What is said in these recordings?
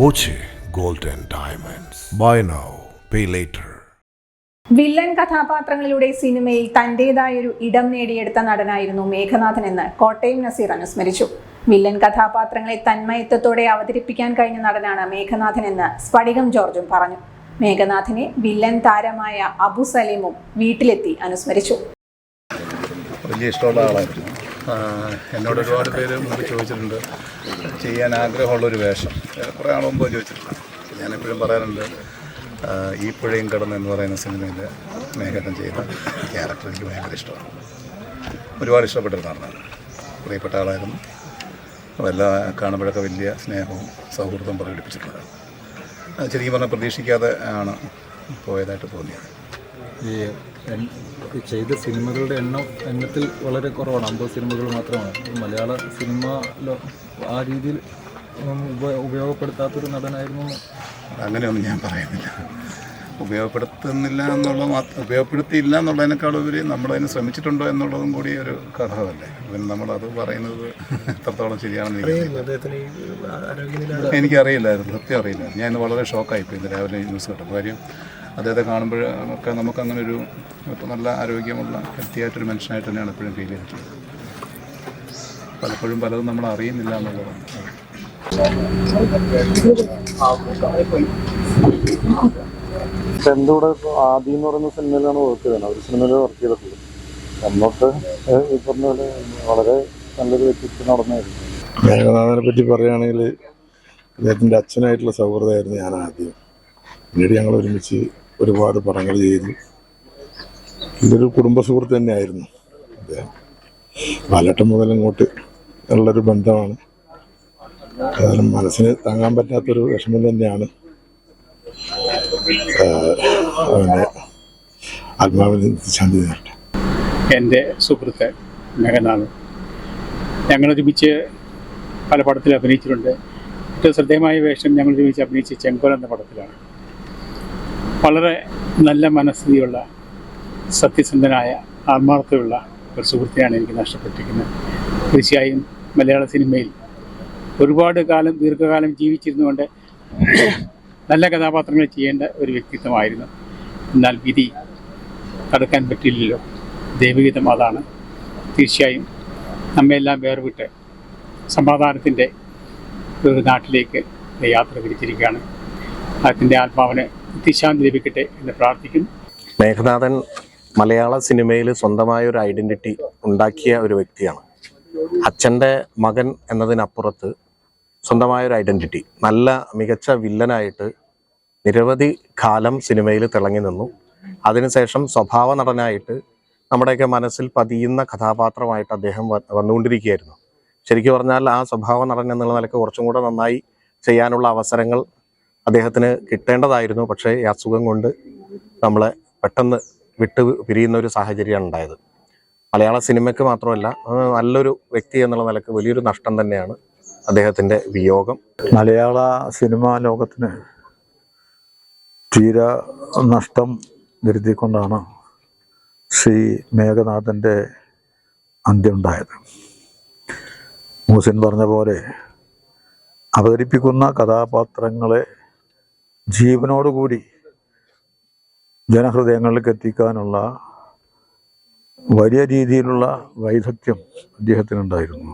Boche gold and Diamonds. Buy now, pay later. വില്ലൻ കഥാപാത്രങ്ങളിലൂടെ സിനിമയിൽ തന്റേതായൊരു ഇടം നേടിയെടുത്ത നടനായിരുന്നു മേഘനാഥൻ എന്ന് കോട്ടയം നസീർ അനുസ്മരിച്ചു വില്ലൻ കഥാപാത്രങ്ങളെ തന്മയത്വത്തോടെ അവതരിപ്പിക്കാൻ കഴിഞ്ഞ നടനാണ് മേഘനാഥൻ എന്ന് സ്ഫടികം ജോർജും പറഞ്ഞു മേഘനാഥിനെ വില്ലൻ താരമായ അബു സലീമും വീട്ടിലെത്തി അനുസ്മരിച്ചു വലിയ ഇഷ്ടമുള്ള ആളായിരുന്നു എന്നോട് ഒരുപാട് പേര് മുമ്പ് ചോദിച്ചിട്ടുണ്ട്. ചെയ്യാൻ ആഗ്രഹമുള്ളൊരു വേഷം. കുറേ ആൾ മുമ്പ് ചോദിച്ചിട്ടുണ്ട്. ഞാനെപ്പോഴും പറയാറുണ്ട് ഈ പുഴയും കടന്ന് എന്ന് പറയുന്ന സിനിമയിൽ മേഘനം ചെയ്ത ക്യാരക്ടർ എനിക്ക് ഭയങ്കര ഇഷ്ടമാണ്. ഒരുപാട് ഇഷ്ടപ്പെട്ടൊരു നടനാണ്. പ്രിയപ്പെട്ട ആളായിരുന്നു. എല്ലാ കാണുമ്പോഴൊക്കെ വലിയ സ്നേഹവും സൗഹൃദവും പ്രകടിപ്പിച്ചിട്ടുണ്ട്. അത് ശരിക്കും പറഞ്ഞാൽ പ്രതീക്ഷിക്കാതെ ആണ് പോയതായിട്ട് തോന്നിയത്. ഈ ചെയ്ത സിനിമകളുടെ എണ്ണം എണ്ണത്തിൽ വളരെ കുറവാണ്. അമ്പത് സിനിമകൾ മാത്രമാണ്. മലയാള സിനിമ ആ രീതിയിൽ ഉപയോഗപ്പെടുത്താത്തൊരു നടനായിരുന്നു അങ്ങനെയൊന്നും ഞാൻ പറയുന്നില്ല. ഉപയോഗപ്പെടുത്തുന്നില്ല എന്നുള്ള മാത്രം ഉപയോഗപ്പെടുത്തിയില്ല എന്നുള്ളതിനേക്കാളുപരി നമ്മളതിന് ശ്രമിച്ചിട്ടുണ്ടോ എന്നുള്ളതും കൂടി ഒരു കഥവല്ലേ പിന്നെ നമ്മളത് പറയുന്നത് എത്രത്തോളം ശരിയാണെന്ന് എനിക്കറിയില്ല. എനിക്കറിയില്ലായിരുന്നു. സത്യം അറിയില്ല ഞാൻ ഇന്ന് വളരെ ഷോക്കായിപ്പോയി ഇന്ന് രാവിലെ ന്യൂസ് കേട്ടപ്പോൾ കാര്യം അദ്ദേഹത്തെ കാണുമ്പോഴൊക്കെ നമുക്ക് അങ്ങനെ ഒരു ഇപ്പം നല്ല ആരോഗ്യമുള്ള ഹെൽത്തിയായിട്ടൊരു മനുഷ്യനായിട്ട് തന്നെയാണ് എപ്പോഴും ഫീൽ ചെയ്തിട്ടുള്ളത്. പലപ്പോഴും പലതും നമ്മൾ അറിയുന്നില്ല എന്നുള്ളതാണ്. എന്റെ കൂടെ ഇപ്പോൾ ആദ്യം എന്ന് പറയുന്ന സിനിമയിലാണ് വർക്ക് ചെയ്തത്. ഒരു സിനിമയിൽ വർക്ക് ചെയ്തിട്ടുള്ളത് അന്നൊക്കെ ഈ പറഞ്ഞ പോലെ വളരെ നല്ലൊരു വ്യക്തിത്വം നടന്നായിരുന്നു. മേഘനാഥനെ പറ്റി പറയുകയാണെങ്കിൽ അദ്ദേഹത്തിന്റെ അച്ഛനായിട്ടുള്ള സൗഹൃദമായിരുന്നു ഞാൻ ആദ്യം. പിന്നീട് ഞങ്ങൾ ഒരുമിച്ച് ഒരുപാട് പടങ്ങൾ ചെയ്തു. ഇതൊരു കുടുംബ സുഹൃത്ത് തന്നെയായിരുന്നു അദ്ദേഹം. പാലട്ടം മുതൽ അങ്ങോട്ട് ഉള്ളൊരു ബന്ധമാണ്. ഏതായാലും മനസ്സിന് താങ്ങാൻ പറ്റാത്തൊരു വിഷമം തന്നെയാണ്. അവന്റെ ആത്മാവിന് ശാന്തി എന്റെ സുഹൃത്ത് മേഘനാഥ് ഞങ്ങളൊരുമിച്ച് പല പടത്തിൽ അഭിനയിച്ചിട്ടുണ്ട്. ഏറ്റവും ശ്രദ്ധേയമായ വേഷം ഞങ്ങൾ ഒരുമിച്ച് അഭിനയിച്ച ചെങ്കോൽ എന്ന പടത്തിലാണ്. വളരെ നല്ല മനസ്ഥിതിയുള്ള സത്യസന്ധനായ ആത്മാർത്ഥതയുള്ള ഒരു സുഹൃത്തിനാണ് എനിക്ക് നഷ്ടപ്പെട്ടിരിക്കുന്നത്. തീർച്ചയായും മലയാള സിനിമയിൽ ഒരുപാട് കാലം ദീർഘകാലം ജീവിച്ചിരുന്നുകൊണ്ട് നല്ല കഥാപാത്രങ്ങൾ ചെയ്യേണ്ട ഒരു വ്യക്തിത്വമായിരുന്നു. എന്നാൽ വിധി തടുക്കാൻ പറ്റില്ലല്ലോ. ദൈവഗീതം അതാണ്. തീർച്ചയായും നമ്മയെല്ലാം വേർവിട്ട് സമാധാനത്തിന്റെ ഒരു നാട്ടിലേക്ക് യാത്ര തിരിച്ചിരിക്കുകയാണ്. അതിന്റെ ആത്മാവിന് നിത്യശാന്തി ലഭിക്കട്ടെ എന്ന് പ്രാർത്ഥിക്കുന്നു. മേഘനാഥൻ മലയാള സിനിമയിൽ സ്വന്തമായ ഒരു ഐഡന്റിറ്റി ഉണ്ടാക്കിയ ഒരു വ്യക്തിയാണ്. അച്ഛന്റെ മകൻ എന്നതിനപ്പുറത്ത് സ്വന്തമായ ഒരു ഐഡന്റിറ്റി. നല്ല മികച്ച വില്ലനായിട്ട് നിരവധി കാലം സിനിമയിൽ തിളങ്ങി നിന്നു. അതിനുശേഷം സ്വഭാവ നടനായിട്ട് നമ്മുടെയൊക്കെ മനസ്സിൽ പതിയുന്ന കഥാപാത്രമായിട്ട് അദ്ദേഹം വന്നുകൊണ്ടിരിക്കുകയായിരുന്നു. ശരിക്കും പറഞ്ഞാൽ ആ സ്വഭാവ നടൻ എന്നുള്ള നിലയ്ക്ക് കുറച്ചും കൂടെ നന്നായി ചെയ്യാനുള്ള അവസരങ്ങൾ അദ്ദേഹത്തിന് കിട്ടേണ്ടതായിരുന്നു. പക്ഷേ ഈ അസുഖം കൊണ്ട് നമ്മളെ പെട്ടെന്ന് വിട്ട് പിരിയുന്ന ഒരു സാഹചര്യമാണ് ഉണ്ടായത്. മലയാള സിനിമയ്ക്ക് മാത്രമല്ല നല്ലൊരു വ്യക്തി എന്നുള്ള നിലയ്ക്ക് വലിയൊരു നഷ്ടം തന്നെയാണ് അദ്ദേഹത്തിന്റെ വിയോഗം. മലയാള സിനിമാ ലോകത്തിന് തീര നഷ്ടം വരുത്തിക്കൊണ്ടാണ് ശ്രീ മേഘനാഥന്റെ അന്ത്യമുണ്ടായത് മൂസിൻ പറഞ്ഞ പോലെ അവതരിപ്പിക്കുന്ന കഥാപാത്രങ്ങളെ ജീവനോടുകൂടി ജനഹൃദയങ്ങളിലേക്ക് എത്തിക്കാനുള്ള വലിയ രീതിയിലുള്ള വൈദഗ്ധ്യം അദ്ദേഹത്തിനുണ്ടായിരുന്നു.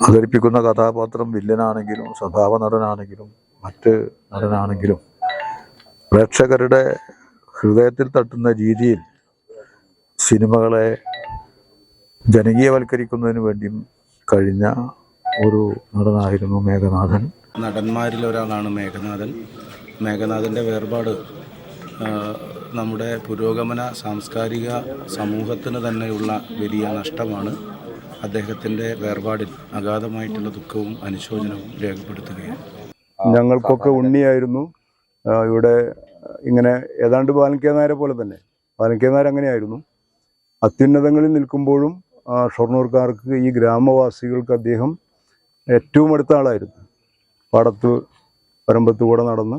അവതരിപ്പിക്കുന്ന കഥാപാത്രം വില്ലനാണെങ്കിലും സ്വഭാവ നടനാണെങ്കിലും മറ്റ് നടനാണെങ്കിലും പ്രേക്ഷകരുടെ ഹൃദയത്തിൽ തട്ടുന്ന രീതിയിൽ സിനിമകളെ ജനകീയവൽക്കരിക്കുന്നതിന് വേണ്ടിയും കഴിഞ്ഞ ഒരു നടനായിരുന്നു മേഘനാഥൻ. നടന്മാരിൽ ഒരാളാണ് മേഘനാഥൻ. മേഘനാഥന്റെ വേർപാട് നമ്മുടെ പുരോഗമന സാംസ്കാരിക സമൂഹത്തിന് തന്നെയുള്ള വലിയ നഷ്ടമാണ് അദ്ദേഹത്തിന്റെ വേർപാടിൽ അഗാധമായിട്ടുള്ള ദുഃഖവും അനുശോചനവും രേഖപ്പെടുത്തുകയാണ്. ഞങ്ങൾക്കൊക്കെ ഉണ്ണിയായിരുന്നു. ഇവിടെ ഇങ്ങനെ ഏതാണ്ട് ബാലൻകെ നായരെ പോലെ തന്നെ. ബാലൻകെ നായർ അങ്ങനെയായിരുന്നു. അത്യുന്നതങ്ങളിൽ നിൽക്കുമ്പോഴും ഷൊർണൂർക്കാർക്ക് ഈ ഗ്രാമവാസികൾക്ക് അദ്ദേഹം ഏറ്റവും അടുത്ത ആളായിരുന്നു. പാടത്ത് പരമ്പത്ത് കൂടെ നടന്ന്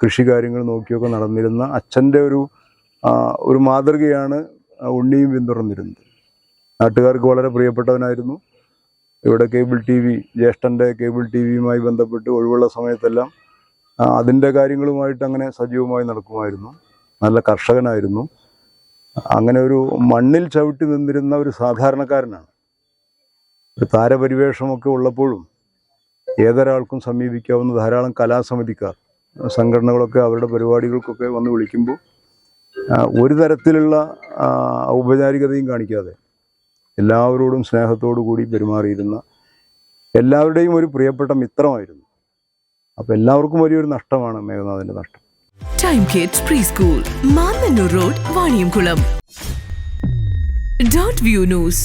കൃഷി കാര്യങ്ങൾ നോക്കിയൊക്കെ നടന്നിരുന്ന അച്ഛന്റെ ഒരു ഒരു മാതൃകയാണ് ഉണ്ണിയും പിന്തുടർന്നിരുന്നത് നാട്ടുകാർക്ക് വളരെ പ്രിയപ്പെട്ടവനായിരുന്നു. ഇവിടെ കേബിൾ ടി വി ജ്യേഷ്ഠന്റെ കേബിൾ ടി വിയുമായി ബന്ധപ്പെട്ട് ഒഴിവുള്ള സമയത്തെല്ലാം അതിന്റെ കാര്യങ്ങളുമായിട്ട് അങ്ങനെ സജീവമായി നടക്കുമായിരുന്നു. നല്ല കർഷകനായിരുന്നു. അങ്ങനെ ഒരു മണ്ണിൽ ചവിട്ടി നിന്നിരുന്ന ഒരു സാധാരണക്കാരനാണ്. ഒരു താരപരിവേഷമൊക്കെ ഉള്ളപ്പോഴും ഏതൊരാൾക്കും സമീപിക്കാവുന്ന ധാരാളം കലാസമിതിക്കാർ സംഘടനകളൊക്കെ അവരുടെ പരിപാടികൾക്കൊക്കെ വന്ന് വിളിക്കുമ്പോൾ ഒരു തരത്തിലുള്ള ഔപചാരികതയും കാണിക്കാതെ എല്ലാവരോടും സ്നേഹത്തോടു കൂടി പെരുമാറിയിരുന്ന എല്ലാവരുടെയും ഒരു പ്രിയപ്പെട്ട മിത്രമായിരുന്നു. അപ്പോൾ എല്ലാവർക്കും വലിയൊരു നഷ്ടമാണ് മേഘനാഥന്റെ നഷ്ടം. Time kids pre school Mannanur road Vaniyamkulam dot view news